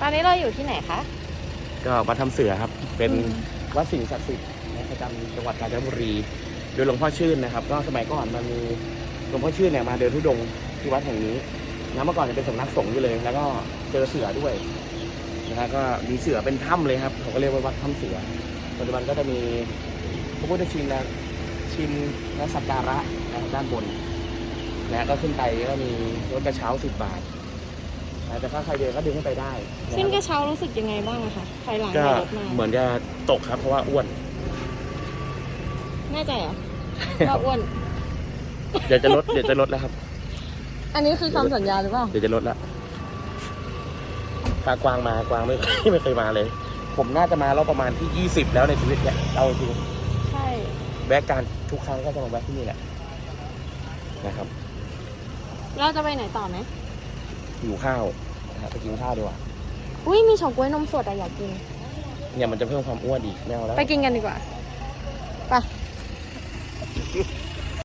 ตอนนี้เราอยู่ที่ไหนคะ ก็วัดถ้ำเสือครับ เป็นอืมวัดสิ่งศักดิ์สิทธิ์นะประจำจังหวัดกาญจนบุรี โดยหลวงพ่อชื่นนะครับ ก็สมัยก่อนมันมีหลวงพ่อชื่นเนี่ยมาเดินทุดงค์ที่วัดแห่งนี้นะเมื่อก่อนจะเป็นสำนักสงฆ์อยู่เลย แล้วก็เจอเสือด้วยนะฮะก็มีเสือเป็นถ้ำเลยครับ เขาก็เรียกว่าวัดถ้ำเสือ ปัจจุบันก็จะมีพระพุทธชินนะชินและสักการะนะครับด้านบนนะก็ขึ้นไปก็มีรถกระเช้าสิบบาทนะ แต่ถ้าใครเดินก็เดินขึ้นไปได้นะขึ้นกครัระเช้ารู้สึกยังไงบ้างอะคะถอยหลังบก็ถอยรถมาเหมือนจะตกครับเพราะว่าอ้วน แน่ใจเหรอว่าอ้วน เดี๋ยวจะลดเดี๋ยวจะลดแล้วครับ อันนี้คือคำสัญญาหรือเปล่า เดี๋ยวจะลดแล้วพากวางมากวางไม่ ไม่เคยมาเลย ผมน่าจะมารอบประมาณที่ยี่สิบแล้วในชีวิตเนี่ยเอาจริงใช่ แวะการทุกครั้งก็จะมาแวะที่นี่แหละนะครับ เราจะไปไหนต่อไหม หิวข้าวนะครับไปกินข้าวดีกว่าอุ้ยมีเฉาก๊วยนมสดอะอยากกิน เนี่ยมันจะเพิ่มความอ้วนอีกไม่เอาแล้ว ไปกินกันดีกว่าไป